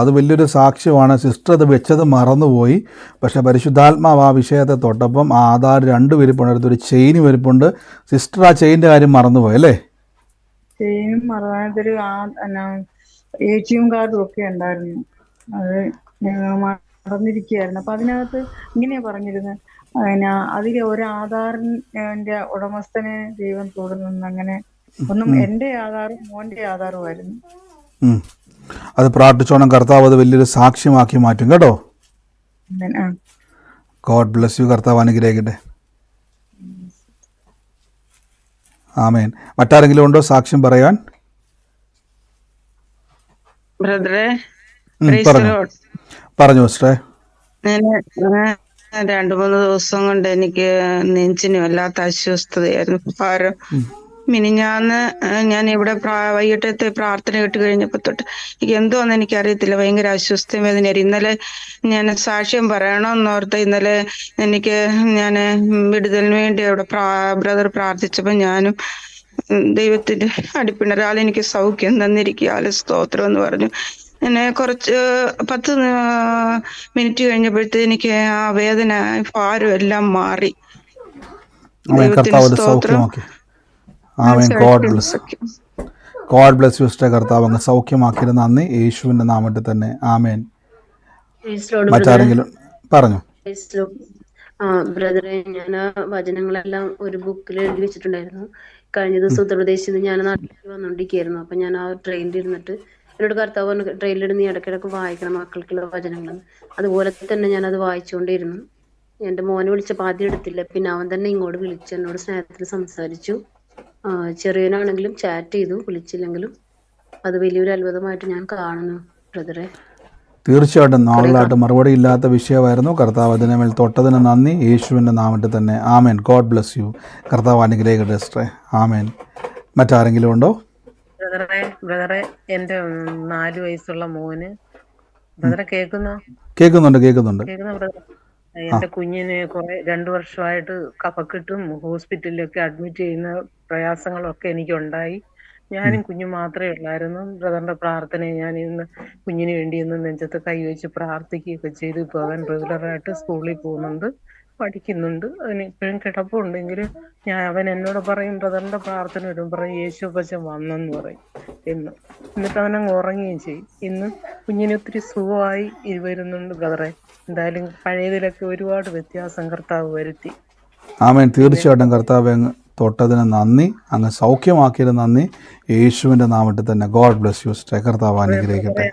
അത് വലിയൊരു സാക്ഷ്യമാണ്. സിസ്റ്റർ അത് വെച്ചത് മറന്നുപോയി. പക്ഷേ പരിശുദ്ധാത്മാവ് ആ വിഷയത്തെ തൊട്ടപ്പം ആ ആധാർ രണ്ട് വിരിപ്പുണ്ട് അടുത്തൊരു ചെയിൻ വിരിപ്പുണ്ട്. സിസ്റ്റർ ആ ചെയിന്റെ കാര്യം മറന്നുപോയി അല്ലേ? ചെയിനും എ ടി എം കാർഡും ഒക്കെ ഉണ്ടായിരുന്നു. അത് മറന്നിരിക്കുകയായിരുന്നു. അപ്പൊ അതിനകത്ത് ഇങ്ങനെയാ പറഞ്ഞിരുന്നത്. പിന്നെ അതിലെ ഒരു ആധാറിന്റെ ഉടമസ്ഥനെ ദൈവം തുടർന്നു അങ്ങനെ ഒന്നും എന്റെ ആധാറും മോന്റെ ആധാറുമായിരുന്നു. അത് പ്രാർത്ഥിച്ചോണം. കർത്താവ് അത് വലിയൊരു സാക്ഷ്യമാക്കി മാറ്റും. കേട്ടോ? ഗോഡ് ബ്ലസ് യു കർത്താവ് അനുഗ്രഹിക്കട്ടെ. ആമേൻ. മറ്റാരെങ്കിലും ഉണ്ടോ സാക്ഷ്യം പറയാൻ? ബ്രദറെ പറഞ്ഞു. സിസ്റ്ററെ രണ്ടു മൂന്ന് ദിവസം കൊണ്ട് എനിക്ക് നെഞ്ചിനും വല്ലാത്ത അസ്വസ്ഥതയായിരുന്നു. ഭാരം. മിനിഞ്ഞാന്ന് ഞാൻ ഇവിടെ വൈകിട്ടത്തെ പ്രാർത്ഥന കേട്ട് കഴിഞ്ഞപ്പോ തൊട്ട് എനിക്ക് എന്തോന്ന് എനിക്ക് അറിയത്തില്ല ഭയങ്കര അസ്വസ്ഥയും വേദനയായിരുന്നു ഇന്നലെ ഞാൻ സാക്ഷ്യം പറയണമെന്നോർത്ത് ഇന്നലെ എനിക്ക് ഞാൻ വിടുതലിന് വേണ്ടി അവിടെ ബ്രദർ പ്രാർത്ഥിച്ചപ്പോ ഞാനും ദൈവത്തിന്റെ അടിപ്പിണരാൽ എനിക്ക് സൗഖ്യം തന്നിരിക്കുക. സ്തോത്രം എന്ന് പറഞ്ഞു. എന്നെ കുറച്ച് പത്ത് മിനിറ്റ് കഴിഞ്ഞപ്പോഴത്തെ എനിക്ക് ആ വേദന ഭാരം എല്ലാം മാറി ദൈവത്തിന്റെ സ്തോത്രം. ആമേൻ. God bless. God bless you sister കർത്താവ്. അങ്ങ് സൗഖ്യമാക്കിയിരുന്ന നന്ദി. യേശുവിന്റെ നാമത്തിൽ തന്നെ. ആമേൻ. മറ്റാരെങ്കിലും പറഞ്ഞു? ബ്രദറെ ഞാൻ ആ വചനങ്ങളെല്ലാം ഒരു ബുക്കിൽ എഴുതി വെച്ചിട്ടുണ്ടായിരുന്നു. കഴിഞ്ഞ ദിവസം ഉത്തർപ്രദേശിൽ നിന്ന് ഞാൻ നാട്ടിലേക്ക് വന്നുകൊണ്ടിരിക്കുകയായിരുന്നു അപ്പൊ ഞാൻ ആ ട്രെയിനിൽ ഇരുന്നിട്ട് എന്നോട് കർത്താവ് പറഞ്ഞു ട്രെയിനിൽ നീ ഇടയ്ക്കിടയ്ക്ക് വായിക്കണം മക്കൾക്കുള്ള വചനങ്ങൾ. അതുപോലെ തന്നെ ഞാൻ അത് വായിച്ചുകൊണ്ടിരുന്നു എന്റെ മോനെ വിളിച്ചപ്പോൾ ആദ്യം എടുത്തില്ല. പിന്നെ അവൻ തന്നെ ഇങ്ങോട്ട് വിളിച്ചു എന്നോട് സ്നേഹത്തിൽ സംസാരിച്ചു. ചെറിയനാണെങ്കിലും ചാറ്റ് ചെയ്തു വിളിച്ചില്ലെങ്കിലും അത് വലിയൊരു അത്ഭുതമായിട്ട് ഞാൻ കാണുന്നു ബ്രദറെ തീർച്ചയായിട്ടും നാളിലായിട്ട് മറുപടി ഇല്ലാത്ത വിഷയമായിരുന്നു. കർത്താവ് അതിനെ മേൽ തൊട്ടതിന് നന്ദി. യേശുവിന്റെ നാമത്തിൽ തന്നെ ആമേൻ. ഗോഡ് ബ്ലസ് യു കർത്താവ് അനുഗ്രഹിക്കട്ടെ സിസ്റ്ററെ ആമേൻ. മറ്റാരെങ്കിലും ഉണ്ടോ? ബ്രദറെ ബ്രദറെ എന്റെ നാല് വയസ്സുള്ള മോന്. ബ്രദറെ കേൾക്കുന്നോ? കേൾക്കുന്നുണ്ട് കേൾക്കുന്നുണ്ട്. കേൾക്കുന്ന ബ്രദർ എന്റെ കുഞ്ഞിന് കുറെ രണ്ടു വർഷമായിട്ട് കഫക്കെട്ടും ഹോസ്പിറ്റലിലൊക്കെ അഡ്മിറ്റ് ചെയ്യുന്ന പ്രയാസങ്ങളൊക്കെ എനിക്കുണ്ടായി. ഞാനും കുഞ്ഞു മാത്രമേ ഉള്ളായിരുന്നു. ബ്രദറിന്റെ പ്രാർത്ഥനയെ ഞാൻ ഇന്ന് കുഞ്ഞിന് വേണ്ടി ഇന്ന് നെഞ്ചത്ത് കൈവച്ച് പ്രാർത്ഥിക്കുകയൊക്കെ ചെയ്തു. ഇപ്പൊ അവൻ റെഗുലറായിട്ട് സ്കൂളിൽ പോകുന്നുണ്ട്. പഠിക്കുന്നുണ്ട്. അവന് ഇപ്പോഴും കിടപ്പുണ്ടെങ്കിൽ ഞാൻ അവൻ എന്നോട് പറയും ബ്രദറിന്റെ പ്രാർത്ഥന വരും പറയും യേശു പച്ചൻ വന്നെന്ന് പറയും. എന്ന്. എന്നിട്ട് അവനങ്ങ് ഉറങ്ങുകയും ചെയ്യും. ഇന്ന് കുഞ്ഞിന് ഒത്തിരി സുഖമായി വരുന്നുണ്ട് ബ്രദറെ. എന്തായാലും പഴയതിലൊക്കെ ഒരുപാട് വ്യത്യാസം കർത്താവ് വരുത്തി. ആമേൻ. തീർച്ചയായിട്ടും കർത്താവ് അങ്ങ് തൊട്ടതിന് നന്ദി. അങ്ങ് സൗഖ്യമാക്കിയത് നന്ദി. യേശുവിന്റെ നാമത്തിൽ തന്നെ. ഗോഡ് ബ്ലസ് യു സ്റ്റേ കർത്താവ് അനുഗ്രഹിക്കട്ടെ.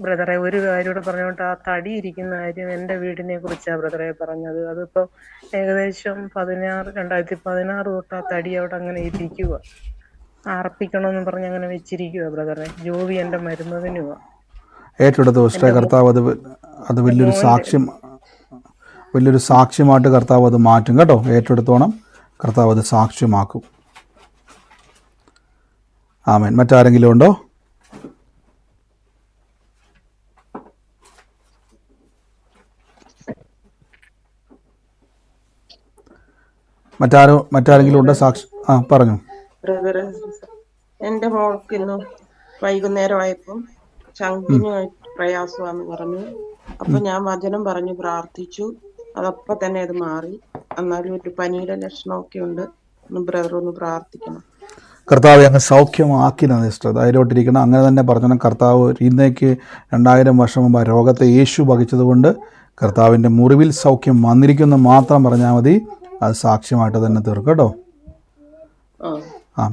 ബ്രദറെ ഒരു കാര്യം കൂടെ പറഞ്ഞോട്ട്. ആ തടി ഇരിക്കുന്ന കാര്യം എന്റെ വീടിനെ കുറിച്ചാ ബ്രദറെ പറഞ്ഞത്. അതിപ്പോ ഏകദേശം പതിനാറ് രണ്ടായിരത്തി പതിനാറ് തൊട്ട് ആ തടി അവിടെ അങ്ങനെ ഇരിക്കുക അർപ്പിക്കണമെന്ന് പറഞ്ഞ് അങ്ങനെ വെച്ചിരിക്കുക ബ്രദറെ. ജോബി എന്റെ മരുന്നതിനുവാ ഏറ്റെടുത്ത ദിവസത്തെ കർത്താവ് അത് അത് വലിയൊരു സാക്ഷ്യം വലിയൊരു സാക്ഷ്യമായിട്ട് കർത്താവ് അത് മാറ്റും കേട്ടോ. ഏറ്റെടുത്തോണം കർത്താവ് അത് സാക്ഷ്യമാക്കും. ആമേൻ. മറ്റാരെങ്കിലും ഉണ്ടോ? മറ്റാരോ മറ്റാരെങ്കിലും ഉണ്ടോ? സാക്ഷി ആ പറഞ്ഞു. ബ്രദറെ എന്റെ മോൾക്ക് ഇന്ന് വൈകുന്നേരമായപ്പം ചങ്കിന് പ്രയാസമാന്ന് പറഞ്ഞു. അപ്പൊ ഞാൻ വചനം പറഞ്ഞു പ്രാർത്ഥിച്ചു. അതപ്പൊ തന്നെ അത് മാറി. എന്നാലും ഒരു പനിയുടെ ലക്ഷണമൊക്കെ ഉണ്ട്. ഒന്ന് ബ്രദർ ഒന്ന് പ്രാർത്ഥിക്കണം. കർത്താവ് അങ്ങ് സൗഖ്യമാക്കി സിസ്റ്റർ. ധൈര്യമായിട്ടിരിക്കണം. അങ്ങനെ തന്നെ പറഞ്ഞു കർത്താവ് ഇന്നേക്ക് രണ്ടായിരം വർഷം മുമ്പ് ആ രോഗത്തെ യേശു വഹിച്ചതുകൊണ്ട് കർത്താവിന്റെ മുറിവിൽ സൗഖ്യം വന്നിരിക്കുന്നു. മാത്രം പറഞ്ഞാൽ മതി. അത് സാക്ഷ്യമായിട്ട് തന്നെ തീർക്കും കേട്ടോ. ആ.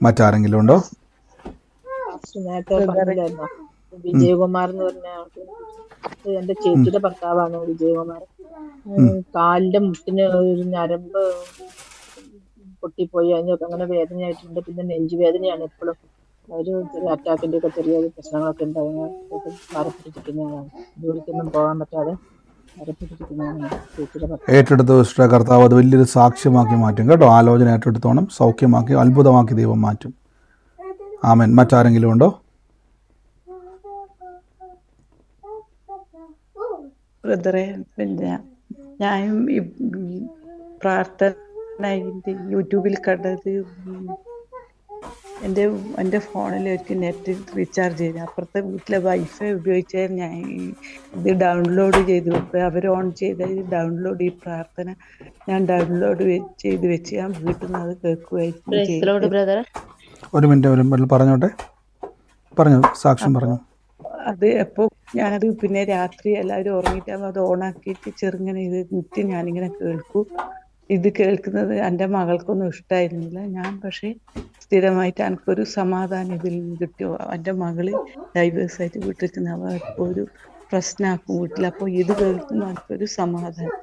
മറ്റാരെങ്കിലും ഉണ്ടോ? വിജയകുമാർ എന്ന് പറഞ്ഞ എന്റെ ചേച്ചിയുടെ ഭർത്താവാണ് വിജയകുമാർ. കാലിന്റെ മുട്ടിന് ഒരു ഞരമ്പ് പൊട്ടിപ്പോയി അതിനൊക്കെ അങ്ങനെ വേദനയായിട്ടുണ്ട്. പിന്നെ നെഞ്ചുവേദനയാണ് എപ്പോഴും. ഒരു ചെറിയ അറ്റാക്കിന്റെ ഒക്കെ ചെറിയ പ്രശ്നങ്ങളൊക്കെ ഉണ്ടാവുന്ന മാറിപ്പിടിച്ചിരിക്കുന്നതാണ് ജോലിക്കൊന്നും പോകാൻ പറ്റാതെ ഏറ്റെടുത്ത വിശിഷ്ട കർത്താവ് അത് വലിയൊരു സാക്ഷ്യമാക്കി മാറ്റും. കേട്ടോ ആലോചന ഏറ്റെടുത്തോണം സൗഖ്യമാക്കി അത്ഭുതമാക്കി ദൈവം മാറ്റും. ആമൻ. മറ്റാരെങ്കിലും ഉണ്ടോ? ബ്രദറെ പിന്നെ ഞാനും പ്രാർത്ഥന യൂട്യൂബിൽ കണ്ടത് എന്റെ എന്റെ ഫോണിൽ ഒരിക്കൽ നെറ്റ് റീചാർജ് ചെയ്തു. അപ്പുറത്തെ വീട്ടിലെ വൈഫൈ ഉപയോഗിച്ചാൽ ഞാൻ ഇത് ഡൗൺലോഡ് ചെയ്ത്. വെക്കുക അവർ ഓൺ ചെയ്ത ഇത് ഡൗൺലോഡ് ഈ പ്രാർത്ഥന ഞാൻ ഡൗൺലോഡ് ചെയ്ത് വെച്ച് ഞാൻ വീട്ടിൽ നിന്ന് അത് കേൾക്കുമായിരുന്നു ബ്രദർ ഒരു മിനിറ്റ് ഒരു മിനിറ്റ് പറഞ്ഞോട്ടെ? പറഞ്ഞു സാക്ഷ്യം പറഞ്ഞു. അത് എപ്പോൾ ഞാനത് പിന്നെ രാത്രി എല്ലാവരും ഉറങ്ങിയിട്ടാകുമ്പോൾ അത് ഓണാക്കിയിട്ട് ചെറുങ്ങനെ ഇത് നിത്യം ഞാനിങ്ങനെ കേൾക്കും. ഇത് കേൾക്കുന്നത് എന്റെ മകൾക്കൊന്നും ഇഷ്ടമായിരുന്നില്ല ഞാൻ പക്ഷേ സ്ഥിരമായിട്ട് എനിക്കൊരു സമാധാനം ഇതിൽ നിന്ന് കിട്ടിയോ? എന്റെ മകൾ ഡൈവേഴ്സ് ആയിട്ട് വീട്ടിൽ നിന്ന് അവ ഒരു പ്രശ്നമാക്കും വീട്ടിൽ. അപ്പോൾ ഇത് കേൾക്കുമ്പോൾ എനിക്കൊരു സമാധാനം.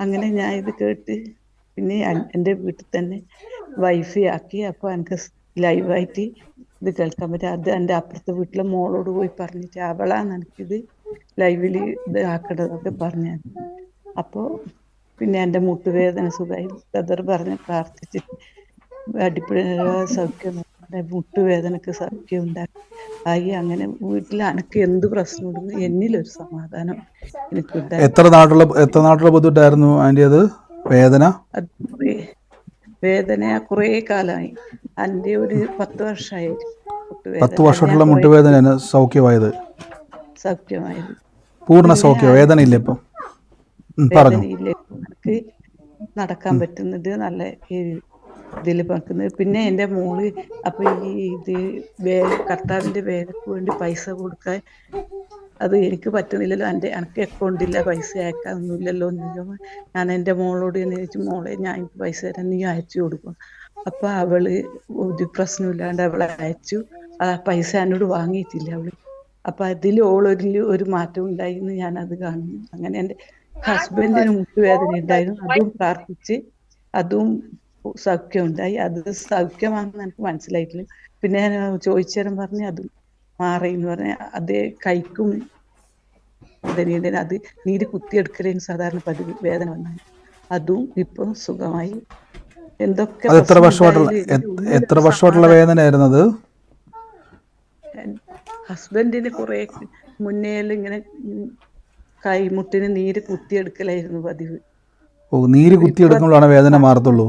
അങ്ങനെ ഞാൻ ഇത് കേട്ട് പിന്നെ എന്റെ വീട്ടിൽ തന്നെ വൈഫ് ആക്കി. അപ്പോൾ എനിക്ക് ലൈവായിട്ട് ഇത് കേൾക്കാൻ പറ്റും. അത് എന്റെ അപ്പുറത്തെ വീട്ടിലെ മോളോട് പോയി പറഞ്ഞിട്ട് അവളാണ് എനിക്കിത് ലൈവിൽ ഇത് ആക്കേണ്ടതൊക്കെ പറഞ്ഞു അപ്പോൾ പിന്നെ എന്റെ മുട്ടുവേദന സുഖമായി. ഖദർ പറഞ്ഞ് പ്രാർത്ഥിച്ചിട്ട് അടിപ്പഴ സൗഖ്യം മുട്ടുവേദനക്ക് സൗഖ്യം ഉണ്ടാക്കി. ആയി അങ്ങനെ വീട്ടിൽ എനിക്ക് എന്ത് പ്രശ്നമുണ്ടെന്ന് എന്നിലൊരു സമാധാനം എനിക്ക് എത്ര നാട്ടുള്ള എത്ര നാട്ടുള്ള ബുദ്ധിമുട്ടായിരുന്നു ആന്റി അത്? വേദന? വേദന കുറേ കാലമായി. എന്റെ ഒരു പത്ത് വർഷമായി പത്ത് വർഷമായിട്ടുള്ള മുട്ടുവേദന സൗഖ്യമായത്. സൗഖ്യമായത്. പൂർണ സൗഖ്യം വേദന ഇല്ല ഇപ്പം. എനിക്ക് നടക്കാൻ പറ്റുന്നത് നല്ല ഇതിൽ പറക്കുന്നത് പിന്നെ എന്റെ മോൾ അപ്പൊ ഈ ഇത് വേ കർത്താവിന്റെ വേലക്ക് വേണ്ടി പൈസ കൊടുക്കാൻ അത് എനിക്ക് പറ്റുന്നില്ലല്ലോ. എന്റെ എനിക്ക് അക്കൗണ്ടില്ല പൈസ അയക്കാനൊന്നുമില്ലല്ലോ. എന്ന് ഞാൻ എന്റെ മോളോട് എന്ന് ചോദിച്ചു മോളെ ഞാൻ എനിക്ക് പൈസ തരാൻ നീ അയച്ചു കൊടുക്കും. അപ്പൊ അവൾ ഒരു പ്രശ്നമില്ലാണ്ട് അവളെ അയച്ചു. ആ പൈസ എന്നോട് വാങ്ങിയിട്ടില്ല അവൾ. അപ്പൊ അതിൽ ഓളൊരു ഒരു മാറ്റം ഉണ്ടായി എന്ന് ഞാൻ അത് കാണുന്നു. അങ്ങനെ എന്റെ ഹസ്ബൻഡിന് മുട്ടുവേദന ഉണ്ടായിരുന്നു. അതും പ്രാർത്ഥിച്ച് അതും സൗഖ്യം ഉണ്ടായി അത് സൗഖ്യമാണെന്ന് എനിക്ക് മനസ്സിലായിട്ടില്ല. പിന്നെ ഞാൻ ചോദിച്ചേരം പറഞ്ഞ് അത് മാറി എന്ന് പറഞ്ഞ അതേ കൈക്കും വേദനയുണ്ട്. അത് നീര് കുത്തിയെടുക്കലേന് സാധാരണ പതിവ് വേദന വന്നാൽ അതും ഇപ്പം സുഖമായി. എന്തൊക്കെ അത് എത്ര വർഷമായിട്ടുള്ള എത്ര വർഷമായിട്ടുള്ള വേദനയായിരുന്നു അത് ഹസ്ബൻഡിന് കുറെ മുന്നേ ഇങ്ങനെ ഉം കൈമുട്ടിന് നീര് കുത്തിയെടുക്കലായിരുന്നു പതിവ്. ഓ നീര് കുത്തിയെടുക്കുമ്പോഴാണ് വേദന മാറത്തുള്ളൂ?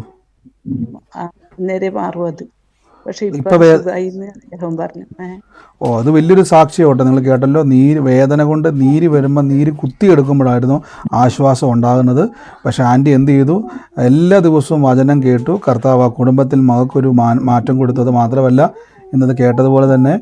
നേരെ മാറും അത്. പക്ഷെ ഇപ്പൊ പറഞ്ഞു. ഓ അത് വലിയൊരു സാക്ഷിയോട്ടെ നിങ്ങൾ കേട്ടല്ലോ നീര് വേദന കൊണ്ട് നീര് വരുമ്പോൾ നീര് കുത്തിയെടുക്കുമ്പോഴായിരുന്നു ആശ്വാസം ഉണ്ടാകുന്നത്. പക്ഷെ ആന്റി എന്ത് ചെയ്തു? എല്ലാ ദിവസവും വചനം കേട്ടു. കർത്താവ് ആ കുടുംബത്തിൽ മകൾക്കൊരു മാറ്റം കൊടുത്തത് മാത്രമല്ല. ഇന്നത് കേട്ടതുപോലെ തന്നെ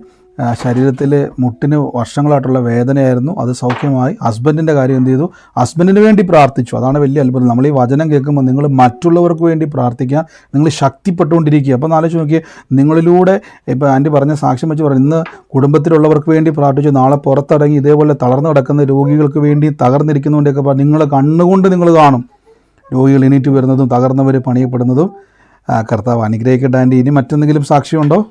ശരീരത്തിൽ മുട്ടിന് വർഷങ്ങളായിട്ടുള്ള വേദനയായിരുന്നു. അത് സൗഖ്യമായി ഹസ്ബൻഡിന്റെ കാര്യം എന്ത് ചെയ്തു? ഹസ്ബൻഡിന് വേണ്ടി പ്രാർത്ഥിച്ചു. അതാണ് വലിയ അത്ഭുതം. നമ്മൾ ഈ വചനം കേൾക്കുമ്പോൾ നിങ്ങൾ മറ്റുള്ളവർക്ക് വേണ്ടി പ്രാർത്ഥിക്കാൻ നിങ്ങൾ ശക്തിപ്പെട്ടുകൊണ്ടിരിക്കുക. അപ്പോൾ ആലോചിച്ച് നോക്കിയേ നിങ്ങളിലൂടെ ഇപ്പോൾ ആന്റി പറഞ്ഞ സാക്ഷ്യം വെച്ച് പറഞ്ഞു ഇന്ന് കുടുംബത്തിലുള്ളവർക്ക് വേണ്ടി പ്രാർത്ഥിച്ചു. നാളെ പുറത്തിറങ്ങി ഇതേപോലെ തളർന്നു കിടക്കുന്ന രോഗികൾക്ക് വേണ്ടി തകർന്നിരിക്കുന്നതുകൊണ്ടൊക്കെ നിങ്ങൾ കണ്ണുകൊണ്ട് നിങ്ങൾ കാണും. രോഗികൾ എണീറ്റ് വരുന്നതും തകർന്നവർ പണിയപ്പെടുന്നതും. കർത്താവ് അനുഗ്രഹിക്കട്ടെ ആന്റി. ഇനി മറ്റെന്തെങ്കിലും സാക്ഷ്യമുണ്ടോ?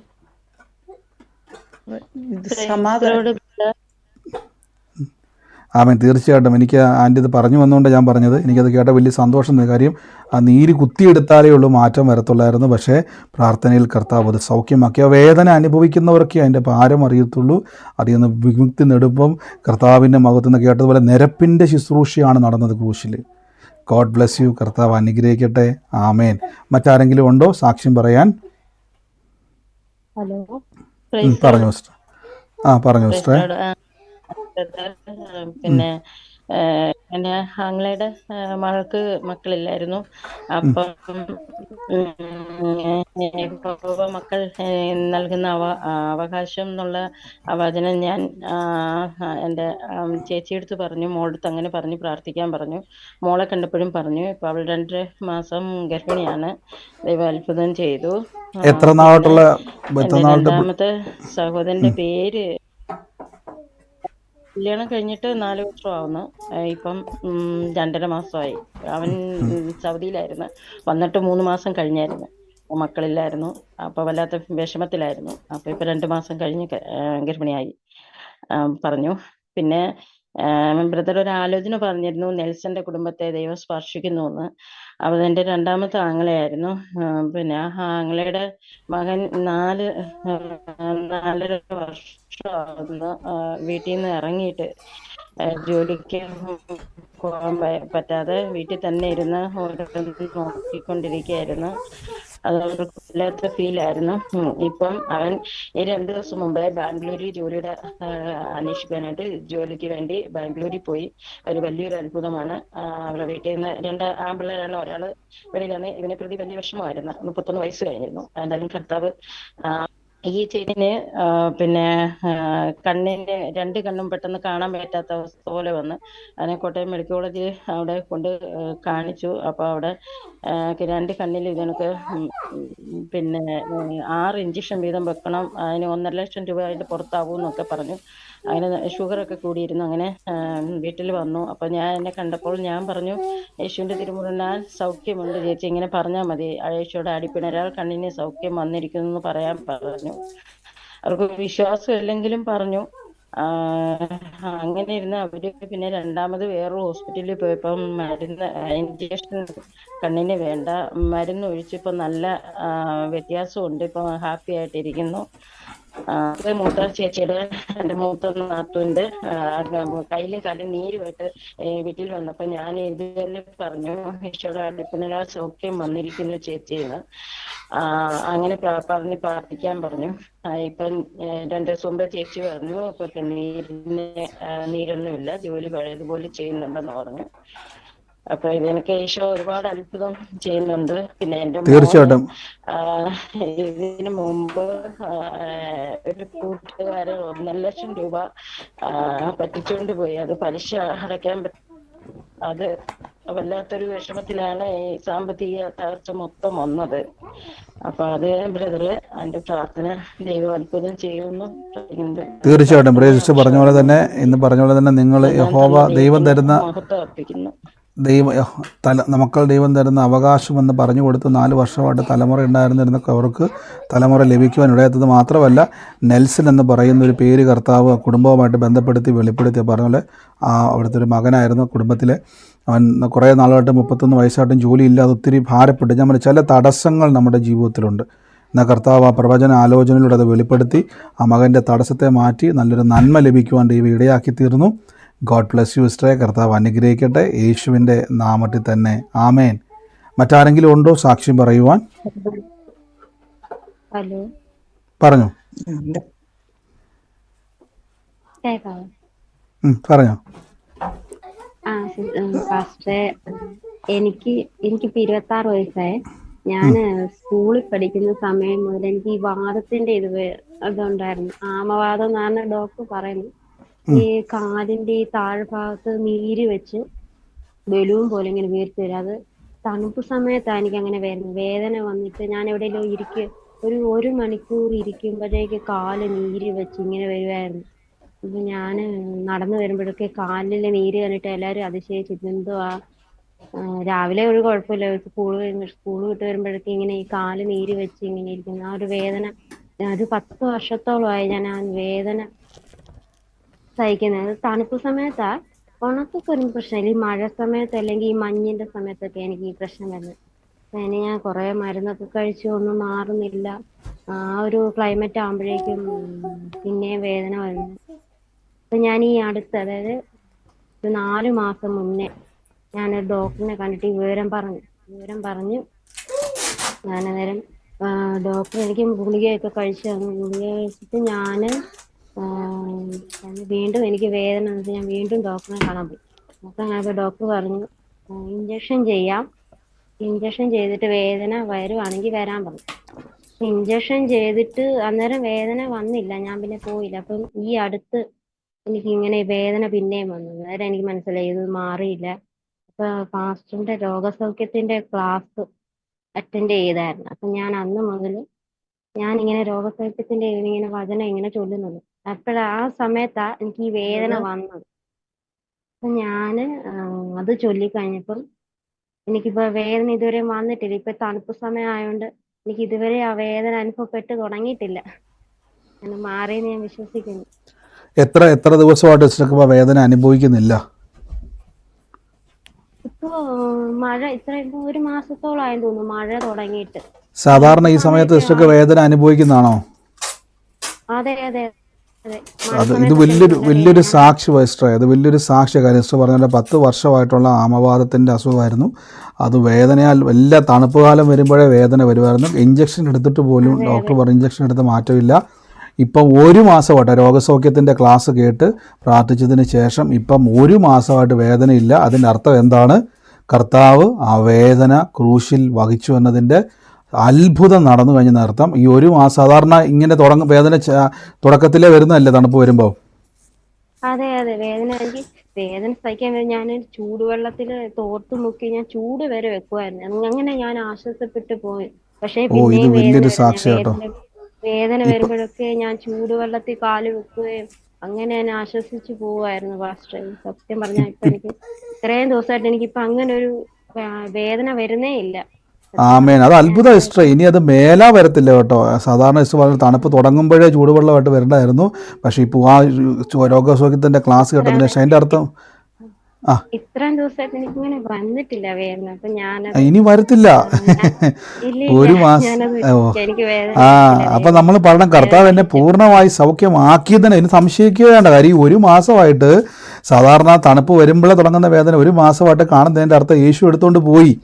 ആമേൻ. തീർച്ചയായിട്ടും എനിക്ക് ആന്റെ ഇത് പറഞ്ഞു വന്നുകൊണ്ട് ഞാൻ പറഞ്ഞത്. എനിക്കത് കേട്ട വലിയ സന്തോഷം. കാര്യം ആ നീര് കുത്തിയെടുത്താലേ ഉള്ളൂ മാറ്റം വരത്തുള്ളായിരുന്നു. പക്ഷേ പ്രാർത്ഥനയിൽ കർത്താവ് അത് സൗഖ്യമാക്കി ആ വേദന അനുഭവിക്കുന്നവർക്കേ അതിന്റെ ഭാരം അറിയത്തുള്ളൂ. അറിയുന്ന വിമുക്തി നെടുമ്പം കർത്താവിന്റെ മുഖത്ത് നിന്ന് കേട്ടതുപോലെ നിരപ്പിന്റെ ശുശ്രൂഷയാണ് നടന്നത് ക്രൂശിൽ. God bless you. കർത്താവ് അനുഗ്രഹിക്കട്ടെ. ആമേൻ. മറ്റാരെങ്കിലും ഉണ്ടോ? സാക്ഷ്യം പറയാൻ. ഹലോ. പറഞ്ഞു സിസ്റ്റർ. ആ പറഞ്ഞു സിസ്റ്ററെ. പിന്നെ എന്റെ ആങ്ങളയുടെ മകൾക്ക് മക്കളില്ലായിരുന്നു. അപ്പം മക്കൾ നൽകുന്ന അവ അവകാശം എന്നുള്ള വചനം ഞാൻ എന്റെ എന്റെ ചേച്ചിയെടുത്ത് പറഞ്ഞു. മോളടുത്ത് അങ്ങനെ പറഞ്ഞു പ്രാർത്ഥിക്കാൻ പറഞ്ഞു. മോളെ കണ്ടപ്പോഴും പറഞ്ഞു ഇപ്പൊ അവൾ രണ്ടര മാസം ഗർഭിണിയാണ്. ദൈവം അത്ഭുതം ചെയ്തു. എത്ര പിന്നെ നാളായിട്ടുള്ള എത്ര രണ്ടാമത്തെ സഹോദരന്റെ പേര് കല്യാണം കഴിഞ്ഞിട്ട് നാല് വർഷമാവുന്നു. ഇപ്പം രണ്ടര മാസമായി. അവൻ സൗദിയിലായിരുന്നു. വന്നിട്ട് മൂന്ന് മാസം കഴിഞ്ഞായിരുന്നു. മക്കളില്ലായിരുന്നു. അപ്പൊ വല്ലാത്ത വിഷമത്തിലായിരുന്നു. അപ്പൊ ഇപ്പൊ രണ്ടു മാസം കഴിഞ്ഞ് ഗർഭിണിയായി. പറഞ്ഞു. പിന്നെ ബ്രദർ ഒരു ആലോചന പറഞ്ഞിരുന്നു നെൽസന്റെ കുടുംബത്തെ ദൈവം സ്പർശിക്കുന്നു എന്ന് അപ്പൊ എന്റെ രണ്ടാമത്തെ ആങ്ങളയായിരുന്നു. ആ, പിന്നെ ആ ആങ്ങളയുടെ മകൻ നാല് നാലര ആ, വീട്ടിൽ നിന്ന് ഇറങ്ങിയിട്ട് ജോലിക്ക് പോകാൻ പറ്റാതെ വീട്ടിൽ തന്നെ ഇരുന്ന് ഓരോന്ന് നോക്കിക്കൊണ്ടിരിക്കുകയായിരുന്നു. അത് അവർക്ക് വല്ലാത്ത ഫീലായിരുന്നു ആയിരുന്നു ഇപ്പം അവൻ ഈ രണ്ടു ദിവസം മുമ്പേ ബാംഗ്ലൂരിൽ ജോലിയുടെ അന്വേഷിക്കാനായിട്ട് ജോലിക്ക് വേണ്ടി ബാംഗ്ലൂരിൽ പോയി. ഒരു വലിയൊരു അത്ഭുതമാണ്. അവരുടെ വീട്ടിൽ നിന്ന് രണ്ട് ആമ്പിള്ളേരാണ് ഒരാൾ വെളിയിലാണ് ഇതിനെ പ്രതി വലിയ വിഷമമായിരുന്നു. മുപ്പത്തൊന്ന് വയസ്സ് കഴിഞ്ഞിരുന്നു. എന്തായാലും ഭർത്താവ് ഈ ചെടിന് പിന്നെ കണ്ണിന്റെ രണ്ട് കണ്ണും പെട്ടെന്ന് കാണാൻ പറ്റാത്ത അവസ്ഥ പോലെ വന്ന് അതിനെ കോട്ടയം മെഡിക്കൽ കോളേജിൽ അവിടെ കൊണ്ട് കാണിച്ചു. അപ്പോൾ അവിടെ രണ്ട് കണ്ണിൽ ഇതിനൊക്കെ പിന്നെ ആറ് ഇഞ്ചക്ഷൻ വീതം വെക്കണം. അതിന് ഒന്നര ലക്ഷം രൂപ അതിന്റെ പുറത്താവും എന്നൊക്കെ പറഞ്ഞു. അങ്ങനെ ഷുഗർ ഒക്കെ കൂടിയിരുന്നു. അങ്ങനെ വീട്ടിൽ വന്നു. അപ്പോൾ ഞാൻ എന്നെ കണ്ടപ്പോൾ ഞാൻ പറഞ്ഞു യേശുവിന്റെ തിരുമുറിനാൽ സൗഖ്യമുണ്ട് ചേച്ചി. ഇങ്ങനെ പറഞ്ഞാൽ മതി. യേശുവിടെ അടിപ്പിണരാൽ കണ്ണിന് സൗഖ്യം വന്നിരിക്കുന്നു എന്ന് പറയാൻ പറഞ്ഞു. അവർക്ക് വിശ്വാസം ഇല്ലെങ്കിലും പറഞ്ഞു. അങ്ങനെ ഇരുന്ന് അവർ പിന്നെ രണ്ടാമത് വേറൊരു ഹോസ്പിറ്റലിൽ പോയപ്പം മരുന്ന് ഇഞ്ചക്ഷൻ കണ്ണിന് വേണ്ട മരുന്ന് ഒഴിച്ചിപ്പോ നല്ല വ്യത്യാസമുണ്ട്. ഇപ്പൊ ഹാപ്പി ആയിട്ടിരിക്കുന്നു. മൂത്ത ചേച്ചിയുടെ എന്റെ മൂത്ത നാത്തുവിന്റെ കയ്യിലെ കാലം നീരുമായിട്ട് വീട്ടിൽ വന്നപ്പോ ഞാൻ ഇത് തന്നെ പറഞ്ഞു ഈശോയുടെ അടുപ്പിനുള്ള സൗഖ്യം വന്നിരിക്കുന്നു ചേച്ചിന്ന് ആ, അങ്ങനെ പറഞ്ഞ് പ്രാർത്ഥിക്കാൻ പറഞ്ഞു. ഇപ്പൊ രണ്ട് ദിവസം മുമ്പ് ചേച്ചി പറഞ്ഞു ഇപ്പൊ നീരിന് നീരൊന്നുമില്ല ജോലി പഴയതുപോലെ ചെയ്യുന്നുണ്ടെന്ന് പറഞ്ഞു. അപ്പൊ ഇതെനിക്ക് ഈശോ ഒരുപാട് അത്ഭുതം ചെയ്യുന്നുണ്ട്. പിന്നെ എന്റെ തീർച്ചയായിട്ടും. ഇതിനു മുമ്പ് ഒരു കൂട്ടുകാരൻ ഒന്നര ലക്ഷം രൂപ പറ്റിച്ചുകൊണ്ട് പോയി. അത് പലിശ അടയ്ക്കാൻ പറ്റ അത് വല്ലാത്തൊരു വിഷമത്തിലാണ് ഈ സാമ്പത്തിക തകർച്ച മൊത്തം വന്നത്. അപ്പൊ അത് ബ്രദറ് അതിന്റെ പ്രാർത്ഥന ദൈവം അത്ഭുതം ചെയ്യുമെന്ന് തീർച്ചയായിട്ടും. പറഞ്ഞ പോലെ തന്നെ ഇന്ന് പറഞ്ഞ പോലെ തന്നെ നിങ്ങൾ യഹോവ ദൈവം തരുന്ന ദൈവ തല നമുക്കൾ ദൈവം തരുന്ന അവകാശമെന്ന് പറഞ്ഞു കൊടുത്ത് നാല് വർഷമായിട്ട് തലമുറ ഉണ്ടായിരുന്നിരുന്ന അവർക്ക് തലമുറ ലഭിക്കുവാൻ ഇടയാത്തത് മാത്രമല്ല നെൽസൺ എന്ന് പറയുന്ന ഒരു പേര് കർത്താവ് കുടുംബവുമായിട്ട് ബന്ധപ്പെടുത്തി വെളിപ്പെടുത്തി പറഞ്ഞ പോലെ ആ അവിടുത്തെ ഒരു മകനായിരുന്നു കുടുംബത്തിലെ. അവൻ കുറേ നാളായിട്ട് മുപ്പത്തൊന്ന് വയസ്സായിട്ടും ജോലിയില്ലാതെ ഒത്തിരി ഭാരപ്പെട്ട്. ഞാൻ ചില തടസ്സങ്ങൾ നമ്മുടെ ജീവിതത്തിലുണ്ട്. എന്നാൽ കർത്താവ് ആ പ്രവചന ആലോചനയിലൂടെ അത് വെളിപ്പെടുത്തി ആ മകന്റെ തടസ്സത്തെ മാറ്റി നല്ലൊരു നന്മ ലഭിക്കുവാൻ ദൈവം ഇടയാക്കി തീർന്നു. ഗോഡ് ബ്ലസ് യു സിസ്റ്ററെ കർത്താവ് അനുഗ്രഹിക്കട്ടെ. യേശുവിന്റെ നാമത്തിൽ തന്നെ ആമേൻ. മറ്റാരെങ്കിലും ഉണ്ടോ സാക്ഷ്യം പറയുവാൻ? ഹലോ. പറഞ്ഞു. പറഞ്ഞോ. എനിക്ക് എനിക്കിപ്പോ ഇരുപത്തി ആറ് വയസ്സായി ഞാൻ സ്കൂളിൽ പഠിക്കുന്ന സമയം മുതൽ എനിക്ക് ഈ വാദത്തിന്റെ ഇത് ഇതുണ്ടായിരുന്നു ആമവാദം എന്നാണ് ഡോക്ടർ പറയുന്നത്. ഈ കാലിന്റെ ഈ താഴ്ഭാഗത്ത് നീര് വെച്ച് ബലൂൺ പോലെ ഇങ്ങനെ വീർത്ത് വരും. അത് തണുപ്പ് സമയത്താണ് എനിക്ക് അങ്ങനെ വരുന്നത്. വേദന വന്നിട്ട് ഞാൻ എവിടെയെങ്കിലും ഇരിക്കും ഒരു ഒരു മണിക്കൂർ ഇരിക്കുമ്പോഴേക്ക് കാൽ നീര് വെച്ച് ഇങ്ങനെ വരുവായിരുന്നു. അപ്പൊ ഞാൻ നടന്നു വരുമ്പോഴൊക്കെ കാലിലെ നീര് കണ്ടിട്ട് എല്ലാരും അതിശയിച്ചിട്ട് എന്തുവാ രാവിലെ ഒരു കുഴപ്പമില്ല. സ്കൂൾ സ്കൂൾ വിട്ട് വരുമ്പോഴൊക്കെ ഇങ്ങനെ ഈ കാൽ നീര് വെച്ച് ഇങ്ങനെ ഇരിക്കുന്നു. ആ ഒരു വേദന ഞാൻ ഒരു പത്ത് വർഷത്തോളമായി ഞാൻ ആ വേദന സഹിക്കുന്നത് തണുപ്പ് സമയത്താ ഉണക്കൊക്കെ ഒരു പ്രശ്നമില്ല. ഈ മഴ സമയത്ത് അല്ലെങ്കിൽ ഈ മഞ്ഞിന്റെ സമയത്തൊക്കെ എനിക്ക് ഈ പ്രശ്നം വരുന്നത്. അതിന് ഞാൻ കുറെ മരുന്നൊക്കെ കഴിച്ചു ഒന്നും മാറുന്നില്ല. ആ ഒരു ക്ലൈമറ്റ് ആകുമ്പോഴേക്കും പിന്നെയും വേദന വരുന്നു. അപ്പൊ ഞാൻ ഈ അടുത്ത് അതായത് ഒരു നാല് മാസം മുന്നേ ഞാൻ ഒരു ഡോക്ടറിനെ കണ്ടിട്ട് വിവരം പറഞ്ഞു. വിവരം പറഞ്ഞു. ഞാനന്നേരം ഡോക്ടർ എനിക്ക് ഗുളികയൊക്കെ കഴിച്ചു ഗുളിക കഴിച്ചിട്ട് ഞാൻ വീണ്ടും എനിക്ക് വേദന വന്നിട്ട് ഞാൻ വീണ്ടും ഡോക്ടറെ കാണാൻ പോയി. ഡോക്ടറെ കാണാൻ ഡോക്ടർ പറഞ്ഞു ഇഞ്ചക്ഷൻ ചെയ്യാം. ഇഞ്ചക്ഷൻ ചെയ്തിട്ട് വേദന വരുവാണെങ്കിൽ വരാൻ പറഞ്ഞു. ഇഞ്ചക്ഷൻ ചെയ്തിട്ട് അന്നേരം വേദന വന്നില്ല. ഞാൻ പിന്നെ പോയില്ല. അപ്പം ഈ അടുത്ത് എനിക്ക് ഇങ്ങനെ വേദന പിന്നെയും വന്നു. അന്നേരം എനിക്ക് മനസ്സിലായി ഇത് മാറിയില്ല. അപ്പൊ പാസ്റ്ററിന്റെ രോഗസൗഖ്യത്തിന്റെ ക്ലാസ് അറ്റൻഡ് ചെയ്തായിരുന്നു. അപ്പൊ ഞാൻ അന്ന് മുതൽ ഞാൻ ഇങ്ങനെ രോഗസൗഖ്യത്തിന്റെ ഇങ്ങനെ വചനം ഇങ്ങനെ ചൊല്ലുന്നത്. അപ്പോഴാ ആ സമയത്താ എനിക്ക് ഈ വേദന വന്നത്. അപ്പൊ ഞാൻ അത് ചൊല്ലി കഴിഞ്ഞപ്പം എനിക്കിപ്പോ വേദന ഇതുവരെ വന്നിട്ടില്ല. ഇപ്പൊ തണുപ്പ് സമയം ആയതുകൊണ്ട് എനിക്ക് ഇതുവരെ ആ വേദന അനുഭവപ്പെട്ട് തുടങ്ങിയിട്ടില്ല. അങ്ങനെ മാറിയെന്ന് ഞാൻ വിശ്വസിക്കുന്നു. എത്ര എത്ര ദിവസമായിട്ട് വേദന അനുഭവിക്കുന്നില്ല? ഇപ്പോ മഴ ഇത്ര ഇപ്പൊ ഒരു മാസത്തോളമായി തോന്നുന്നു മഴ തുടങ്ങിയിട്ട്. സാധാരണ ഈ സമയത്ത് സിസ്റ്റർക്ക് വേദന അനുഭവിക്കുന്നതാണോ? അതെ അതെ അതെ. ഇത് വലിയൊരു വലിയൊരു സാക്ഷി വയസ്സേ അത് വലിയൊരു സാക്ഷി കാര്യം. സിസ്റ്റർ പറഞ്ഞ പത്ത് വർഷമായിട്ടുള്ള ആമവാദത്തിന്റെ അസുഖമായിരുന്നു. അത് വേദനയാൽ എല്ലാ തണുപ്പ് കാലം വരുമ്പോഴേ വേദന വരുമായിരുന്നു. ഇഞ്ചക്ഷൻ എടുത്തിട്ട് പോലും ഡോക്ടർ പറഞ്ഞു പറഞ്ഞ ഇഞ്ചക്ഷൻ എടുത്ത് മാറ്റമില്ല. ഇപ്പം ഒരു മാസമായിട്ട് രോഗസൗഖ്യത്തിന്റെ ക്ലാസ് കേട്ട് പ്രാർത്ഥിച്ചതിന് ശേഷം ഇപ്പം ഒരു മാസമായിട്ട് വേദനയില്ല. അതിന്റെ അർത്ഥം എന്താണ്? കർത്താവ് ആ വേദന ക്രൂശിൽ വഹിച്ചു എന്നതിന്റെ അത്ഭുതം നടന്നു കഴിഞ്ഞ അർത്ഥം ഈ ഒരു മാസം സാധാരണ ഇങ്ങനെ തുടങ്ങും വേദന തുടക്കത്തിലേ വരുന്നതല്ലേ തണുപ്പ് വരുമ്പോൾ അതെ അതെ. വേദന എനിക്ക് വേദന സഹിക്കാൻ വരെ ഞാൻ ചൂടുവെള്ളത്തിൽ തോർത്ത് മുക്കി ഞാൻ ചൂട് വരെ വെക്കുമായിരുന്നു അങ്ങനെ ഞാൻ ആശ്വാസപ്പെട്ടു പോയി. പക്ഷേ ഓ വേദന വരുമ്പോഴൊക്കെ ഞാൻ ചൂടുവെള്ളത്തിൽ കാൽ വെക്കുകയും അങ്ങനെ ഞാൻ ആശ്വസിച്ചു പോവായിരുന്നു ഫാസ്റ്റ് സത്യം പറഞ്ഞാൽ ഇപ്പൊ എനിക്ക് ഇത്രയും ദിവസമായിട്ട് എനിക്കിപ്പൊ അങ്ങനെ ഒരു വേദന വരുന്നേ ഇല്ല. ആമേൻ. അത് അത്ഭുത ഇഷ്ട ഇനി അത് മേലാ വരത്തില്ല കേട്ടോ. സാധാരണ ഇഷ്ട പറഞ്ഞ തണുപ്പ് തുടങ്ങുമ്പോഴേ ചൂടുവെള്ളമായിട്ട് വരണ്ടായിരുന്നു പക്ഷെ ഇപ്പോൾ ആ ഒരു രോഗസൗഖ്യത്തിന്റെ ക്ലാസ് കേട്ടതിന് ശേഷം അതിന്റെ അർത്ഥം ഇത്രയും ദിവസമായിട്ട് എനിക്ക് ഇങ്ങനെ വന്നിട്ടില്ല വേദന. അപ്പൊ ഞാനത് ഇനി വരത്തില്ല. ഞാൻ ഒരു മാസം ആ. അപ്പൊ നമ്മൾ പറഞ്ഞ കർത്താവ് എന്നെ പൂർണമായി സൗഖ്യമാക്കിയതിന് ഇനി സംശയിക്കുകയാണ് കാര്യം ഒരു മാസമായിട്ട് സാധാരണ തണുപ്പ് വരുമ്പോഴേ തുടങ്ങുന്ന വേദന ഒരു മാസമായിട്ട് കാണുന്നതിന്റെ അർത്ഥം യേശു എടുത്തുകൊണ്ട് പോയി.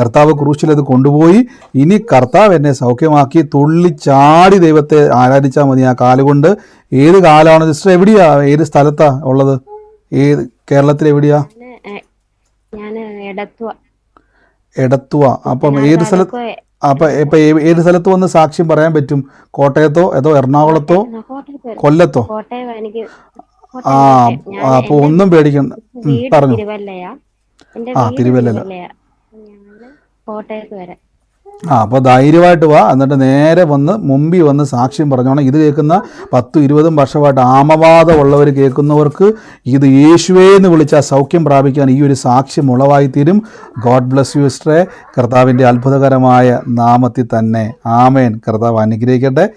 കർത്താവ് ക്രൂശിൽ അത് കൊണ്ടുപോയി. ഇനി കർത്താവ് എന്നെ സൗഖ്യമാക്കി തുള്ളിച്ചാടി ദൈവത്തെ ആരാധിച്ചാൽ മതി ആ കാലുകൊണ്ട്. ഏത് കാലമാണ് സിസ്റ്റർ എവിടെയാ? ഏത് സ്ഥലത്താ ഉള്ളത്? ഏത് കേരളത്തിൽ എവിടെയാ? എടത്തുവ. അപ്പം ഏത് സ്ഥലത്ത് അപ്പൊ ഇപ്പം ഏത് സ്ഥലത്ത് വന്ന് സാക്ഷ്യം പറയാൻ പറ്റും? കോട്ടയത്തോ അതോ എറണാകുളത്തോ? കൊല്ലത്തോ? ആ അപ്പോൾ ഒന്നും പേടിക്കണ്ട. പറഞ്ഞു. ആ വീട് തിരുവല്ലല തിരുവല്ലയാ. ഞാൻ കോട്ടയത്ത് വരെ. ആ അപ്പോൾ ധൈര്യമായിട്ട് വാ. എന്നിട്ട് നേരെ വന്ന് മുമ്പിൽ വന്ന് സാക്ഷ്യം പറഞ്ഞോണം. ഇത് കേൾക്കുന്ന പത്തും ഇരുപതും വർഷമായിട്ട് ആമവാദമുള്ളവർ കേൾക്കുന്നവർക്ക് ഇത് യേശുവേ എന്ന് വിളിച്ചാൽ സൗഖ്യം പ്രാപിക്കാൻ ഈ ഒരു സാക്ഷ്യം ഉളവായി തീരും ഗോഡ് ബ്ലസ് യു സിസ്റ്ററെ കർത്താവിന്റെ അത്ഭുതകരമായ നാമത്തിൽ തന്നെ. ആമേൻ. കർത്താവ് അനുഗ്രഹിക്കട്ടെ.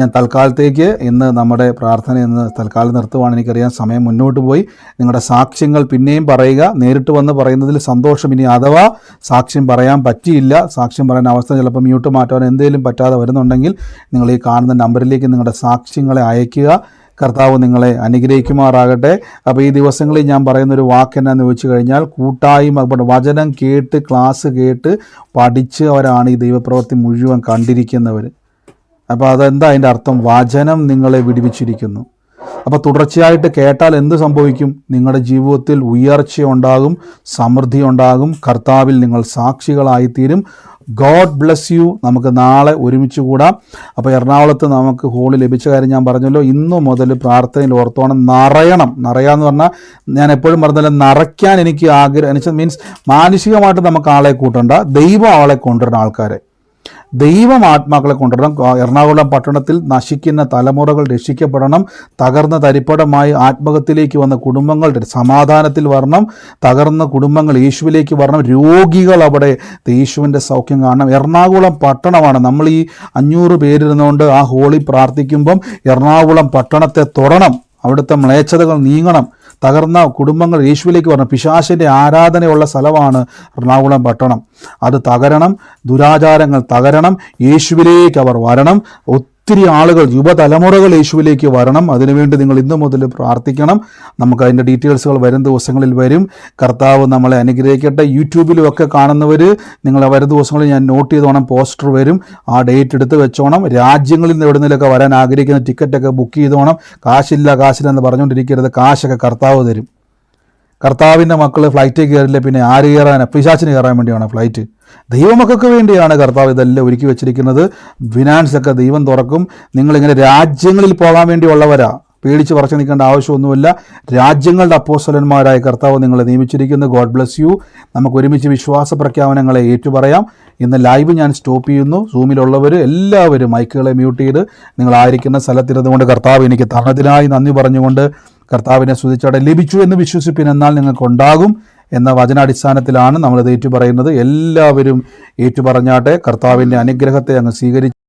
ഞാൻ തൽക്കാലത്തേക്ക് ഇന്ന് നമ്മുടെ പ്രാർത്ഥന ഇന്ന് തൽക്കാലം നിർത്തുവാണ്. എനിക്കറിയാം സമയം മുന്നോട്ട് പോയി. നിങ്ങളുടെ സാക്ഷ്യങ്ങൾ പിന്നെയും പറയുക. നേരിട്ട് വന്ന് പറയുന്നതിൽ സന്തോഷം ഇനി അഥവാ സാക്ഷ്യം പറയാൻ പറ്റിയില്ല സാക്ഷ്യം പറയാൻ അവസ്ഥ ചിലപ്പോൾ മ്യൂട്ട് മാറ്റാൻ എന്തെങ്കിലും പറ്റാതെ വരുന്നുണ്ടെങ്കിൽ നിങ്ങൾ ഈ കാണുന്ന നമ്പറിലേക്ക് നിങ്ങളുടെ സാക്ഷ്യങ്ങളെ അയയ്ക്കുക. കർത്താവ് നിങ്ങളെ അനുഗ്രഹിക്കുമാറാകട്ടെ. അപ്പോൾ ഈ ദിവസങ്ങളിൽ ഞാൻ പറയുന്ന ഒരു വാക്ക് എന്നാന്ന് ചോദിച്ചു കഴിഞ്ഞാൽ കൂട്ടായ്മ വചനം കേട്ട് ക്ലാസ് കേട്ട് പഠിച്ച് അവരാണ് ഈ ദൈവപ്രവൃത്തി മുഴുവൻ കണ്ടിരിക്കുന്നവർ അപ്പോൾ അതെന്താ അതിന്റെ അർത്ഥം? വചനം നിങ്ങളെ വിടിവിച്ചിരിക്കുന്നു. അപ്പോൾ തുടർച്ചയായിട്ട് കേട്ടാൽ എന്ത് സംഭവിക്കും? നിങ്ങളുടെ ജീവിതത്തിൽ ഉയർച്ച ഉണ്ടാകും സമൃദ്ധി ഉണ്ടാകും കർത്താവിൽ നിങ്ങൾ സാക്ഷികളായിത്തീരും. ഗോഡ് ബ്ലെസ് യു നമുക്ക് നാളെ ഒരുമിച്ച് കൂടാം. അപ്പോൾ എറണാകുളത്ത് നമുക്ക് ഹോൾ ലഭിച്ച കാര്യം ഞാൻ പറഞ്ഞല്ലോ. ഇന്നു മുതൽ പ്രാർത്ഥനയിൽ ഓർത്തോണം നിറയണം. എന്ന് പറഞ്ഞാൽ ഞാൻ എപ്പോഴും പറഞ്ഞല്ലോ നിറയ്ക്കാൻ എനിക്ക് ആഗ്രഹം. മീൻസ് മാനുഷികമായിട്ട് നമുക്ക് ആളെ കൂട്ടണ്ട. ദൈവം ആളെ കൊണ്ടുവരുന്ന ആൾക്കാരെ. ദൈവം ആത്മാക്കളെ കൊണ്ടുവരണം എറണാകുളം പട്ടണത്തിൽ നശിക്കുന്ന തലമുറകൾ രക്ഷിക്കപ്പെടണം. തകർന്ന തരിപ്പടമായി ആത്മഹത്യയിലേക്ക് വന്ന കുടുംബങ്ങൾ സമാധാനത്തിൽ വരണം. തകർന്ന കുടുംബങ്ങൾ യേശുവിലേക്ക് വരണം. രോഗികൾ അവിടെ യേശുവിന്റെ സൗഖ്യം കാണണം. എറണാകുളം പട്ടണമാണ്. നമ്മൾ ഈ അഞ്ഞൂറ് പേരിരുന്നുകൊണ്ട് ആ ഹോളി പ്രാർത്ഥിക്കുമ്പം എറണാകുളം പട്ടണത്തെ തൊടണം. അവിടുത്തെ മ്ലേച്ഛതകൾ നീങ്ങണം. തകർന്ന കുടുംബങ്ങൾ യേശുവിലേക്ക് വരണം പിശാശിന്റെ ആരാധനയുള്ള സ്ഥലമാണ് എറണാകുളം പട്ടണം. അത് തകരണം ദുരാചാരങ്ങൾ തകരണം യേശുവിലേക്ക് അവർ വരണം. ഒത്തിരി ആളുകൾ യുവതലമുറകൾ യേശുവിലേക്ക് വരണം. അതിനുവേണ്ടി നിങ്ങൾ ഇന്നു മുതൽ പ്രാർത്ഥിക്കണം. നമുക്ക് അതിന്റെ ഡീറ്റെയിൽസുകൾ വരും ദിവസങ്ങളിൽ വരും. കർത്താവ് നമ്മളെ അനുഗ്രഹിക്കട്ടെ. യൂട്യൂബിലും ഒക്കെ കാണുന്നവർ നിങ്ങൾ വരും ദിവസങ്ങളിൽ ഞാൻ നോട്ട് ചെയ്തോണം. പോസ്റ്റർ വരും. ആ ഡേറ്റ് എടുത്ത് വെച്ചോണം. രാജ്യങ്ങളിൽ നിന്ന് എവിടുന്നേലൊക്കെ വരാൻ ആഗ്രഹിക്കുന്ന ടിക്കറ്റൊക്കെ ബുക്ക് ചെയ്തോണം. കാശില്ല കാശില്ല എന്ന് പറഞ്ഞുകൊണ്ടിരിക്കരുത്. കാശൊക്കെ കർത്താവ് തരും. കർത്താവിന്റെ മക്കൾ ഫ്ലൈറ്റിൽ കയറില്ല. പിന്നെ ആര് കയറാൻ പിശാച്ചിന് കയറാൻ വേണ്ടിയാണ് ഫ്ലൈറ്റ് ദൈവമക്കൾക്ക് വേണ്ടിയാണ് കർത്താവ് ഇതെല്ലാം ഒരുക്കി വെച്ചിരിക്കുന്നത്. ഫിനാൻസ് ഒക്കെ ദൈവം തുറക്കും. നിങ്ങളിങ്ങനെ രാജ്യങ്ങളിൽ പോകാൻ വേണ്ടിയുള്ളവരാ. പേടിച്ച് പറച്ചു നിൽക്കേണ്ട ആവശ്യമൊന്നുമില്ല. രാജ്യങ്ങളുടെ അപ്പോസ്തലന്മാരായ കർത്താവ് നിങ്ങളെ നിയമിച്ചിരിക്കുന്നു. God bless you. നമുക്ക് ഒരുമിച്ച് വിശ്വാസ പ്രഖ്യാപനങ്ങളെ ഏറ്റുപറയാം. ഇന്ന് ലൈവ് ഞാൻ സ്റ്റോപ്പ് ചെയ്യുന്നു. സൂമിലുള്ളവർ എല്ലാവരും മൈക്കുകളെ മ്യൂട്ട് ചെയ്ത് നിങ്ങളായിരിക്കുന്ന സ്ഥലത്തിരുന്നുകൊണ്ട് കർത്താവ് എനിക്ക് തന്നതിനായി നന്ദി പറഞ്ഞുകൊണ്ട് കർത്താവിനെ സ്തുതിച്ചവിടെ ലഭിച്ചു എന്ന് വിശ്വസിപ്പിനെന്നാൽ നിങ്ങൾക്കുണ്ടാകും. എന്ന വചനാടിസ്ഥാനത്തിലാണ് നമ്മളിത് ഏറ്റുപറയുന്നത്. എല്ലാവരും ഏറ്റുപറഞ്ഞാട്ടെ കർത്താവിന്റെ അനുഗ്രഹത്തെ അങ്ങ് സ്വീകരിച്ചു